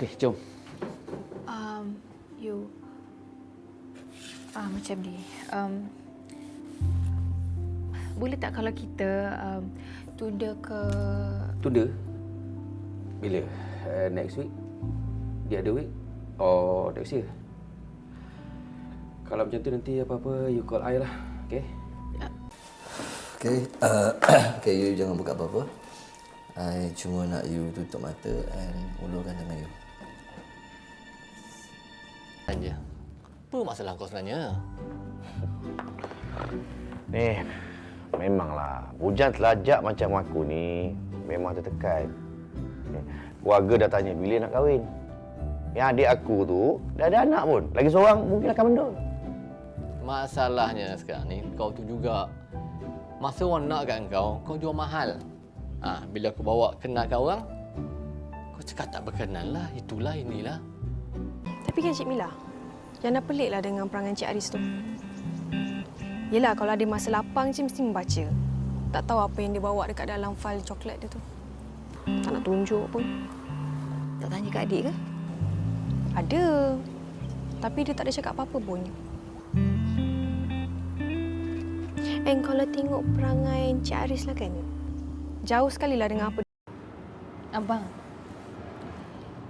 Okey, jom. Um, you ah macam ni. Um, boleh tak kalau kita um, tunda ke Tunda. Bila? Uh, next week? The other week? Or next year? Kalau macam tu nanti apa-apa you call I lah. Okay? Okay, uh, okay, you jangan buka apa-apa. I cuma nak you tutup mata and ulurkan tangan you. Apa masalah kau sebenarnya? Ni, memanglah. Hujan telajak macam aku ni memang tertekan. Keluarga dah tanya bila nak kahwin. Yang adik aku tu dah ada anak pun. Lagi seorang mungkin akan mendul. Masalahnya sekarang ni kau tu juga masa orang nak kat kau, kau jual mahal. Ah, bila aku bawa kenal kat orang, kau cakap tak berkenan lah. Itulah inilah. Tapi kan Cik Mila, Jana peliklah dengan perangai Cik Aris tu. Yelah, kalau ada masa lapang je mesti membaca. Tak tahu apa yang dia bawa dekat dalam fail coklat dia tu. Tak nak tunjuk pun. tak tanya kat adik ke? Ada. Tapi dia tak ada cakap apa-apa pun. And kalau tengok perangai Cik Aris lah kan, jauh sekali lah dengan apa Abang.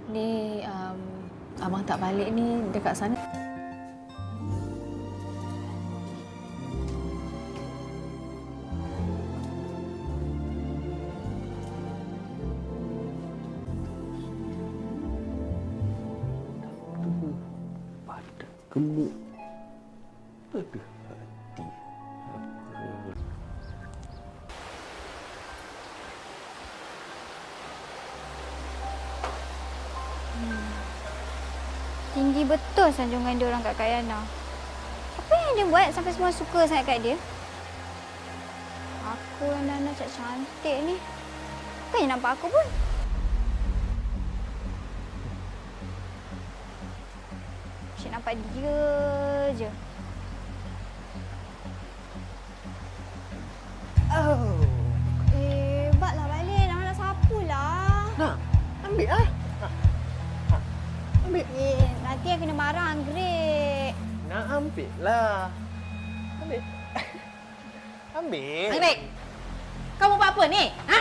Ni um, abang tak balik ni dekat sana. Gemuk. Tinggi betul sanjungan dia orang kat Kak Yana. Apa yang dia buat sampai semua suka sangat kat dia? Aku yang dah nak cak cantik ni. Bukannya nampak aku pun. Cik nampak dia je. Kena marah anggrek. Nak ambil lah. Ambil. ambil. Anggrek, kau buat apa ni? Ha?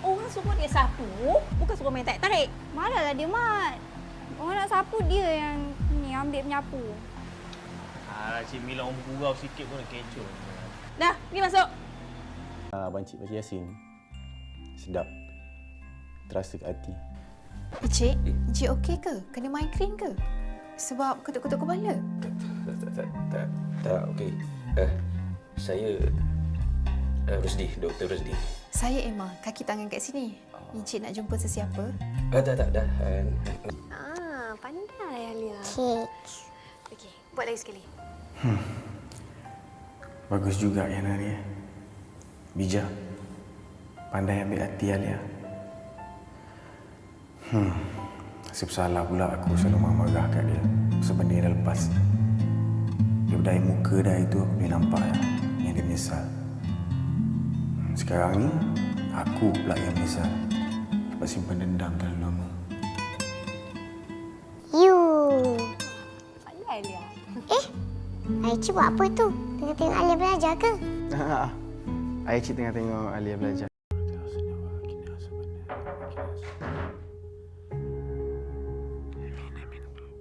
Orang suruh dia sapu, bukan suruh main tarik-tarik. Marahlah dia, Mat. Orang nak sapu dia yang ni ambil penyapu. Ah, Cik Mila orang bergurau sikit pun kecoh. Dah, pergi masuk. Ah, Abang Cik baca Yasin. Sedap. Terasa ke hati. Encik, Encik okey ke? Kena migraine ke? Sebab ketuk-ketuk kepala. Tak, tak, tak, tak, tak okey. Uh, saya uh, Rusdi, Dr. Rusdi. Saya Emma, kaki tangan kat sini. Encik nak jumpa sesiapa? Uh, tak, tak, dah. Uh, Ah, pandai Alia. Cik. Okey, buat lagi sekali. Bagus juga Yana ni. eh. Bijak. Pandai ambil hati Alia. Hmm. Nasib salah pula aku selalu marah kat dia. Sebab dia dah lepas. Dia berdaya muka dah itu aku boleh nampak ya, yang dia menyesal. Hmm, Sekarang ni, aku pula yang menyesal. Sebab simpan dendam terlalu lama. You. Pandai Alia. Eh, Aici buat apa tu? Tengah tengok Alia belajar ke? Ayah Cik tengah tengok Alia belajar.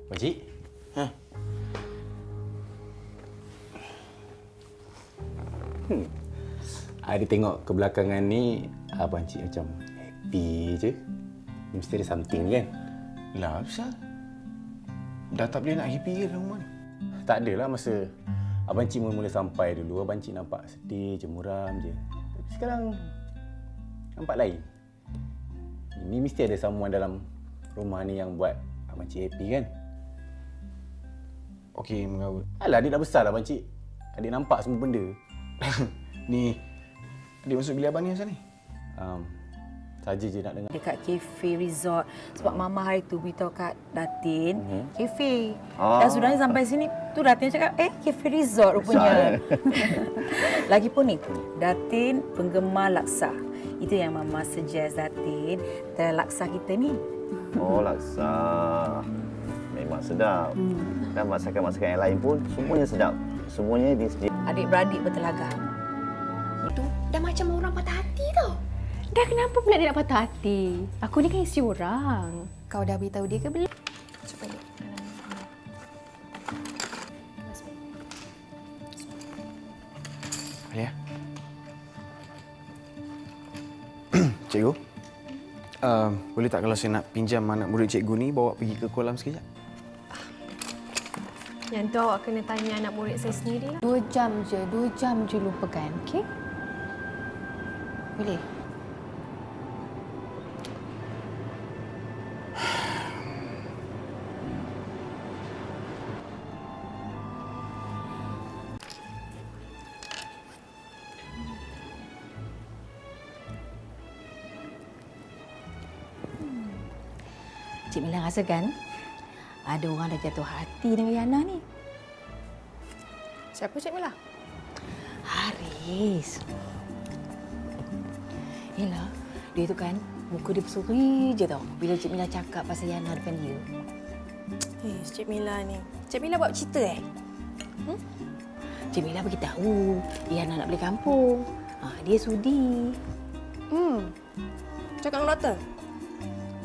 Pakcik, Ada tengok kebelakangan ni Abang Cik macam happy je. Mesti ada something kan? Lah, Absal. Dah tak boleh nak happy ke dalam rumah ni? Tak adalah masa Abang Cik mula-mula sampai dulu Abang Cik nampak sedih je muram je. Tapi sekarang Nampak lain. Ini mesti ada someone dalam rumah ni yang buat Abang Cik happy kan Okey, mengarut. Alah adik dah besar dah Abang Cik Adik nampak semua benda Ni, adik masuk bilik abang ni asal ni? um, Saja je nak dengar Dekat kafe resort sebab mama hari tu beritahu kat Datin, Mhm. kafe. Ah. Dan sudah sampai sini tu Datin cakap, "Eh, kafe resort rupanya." Lagipun ni, Datin penggemar laksa. Itu yang Mama suggest Datin terlaksa kita ni. Oh, laksa. Memang sedap. Dan masakan-masakan yang lain pun semuanya sedap. Semuanya disediakan. Adik-beradik bertelaga. Itu dah macam orang patah hati tau. Dah kenapa pula dia nak patah hati? Aku ni kan isi orang. Kau dah beritahu dia ke belum? Cuba balik. Ya. cikgu. Uh, boleh tak kalau saya nak pinjam anak murid cikgu ni bawa pergi ke kolam sekejap? Yang awak kena tanya anak murid saya sendiri lah. Dua jam je, dua jam je lupakan, okey? Boleh? Cik Mila rasa kan ada orang dah jatuh hati dengan Yana ni. Siapa Cik Mila? Haris. Yelah, dia tu kan muka dia berseri je tau bila Cik Mila cakap pasal Yana depan dia. Eh, Cik Mila ni. Cik Mila buat cerita eh? Cik Mila beritahu Yana nak balik kampung. Ha, dia sudi. Hmm. Cakap dengan doktor?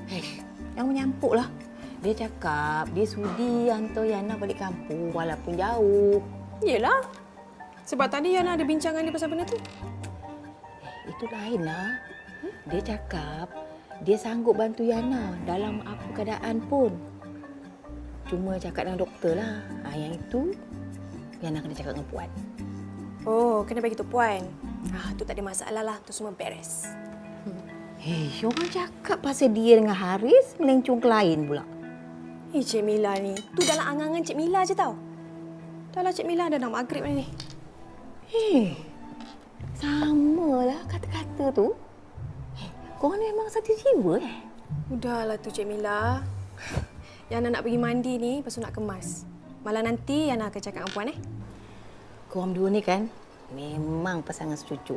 Eh, yang menyampuk lah. Dia cakap dia sudi hantar Yana balik kampung walaupun jauh. Yelah. Sebab tadi Yana ada bincangan dia pasal benda tu. Itu lain lah. Dia cakap dia sanggup bantu Yana dalam apa keadaan pun. Cuma cakap dengan doktor lah. Ha, yang itu Yana kena cakap dengan Puan. Oh, kena bagi tu puan. Ah, tu tak ada masalah lah. Tu semua beres. Hei, orang cakap pasal dia dengan Haris melencong ke lain pula. Eh, Cik Mila ni. Tu dalam angangan Cik Mila je tau. Dah lah Cik Mila dah nak maghrib ni. Hei, samalah kata-kata tu. Hei, korang ni memang satu jiwa eh? Udahlah tu Cik Mila. Yana nak pergi mandi ni, lepas tu nak kemas. Malah nanti Yana akan cakap dengan puan eh. Korang dua ni kan memang pasangan secucu.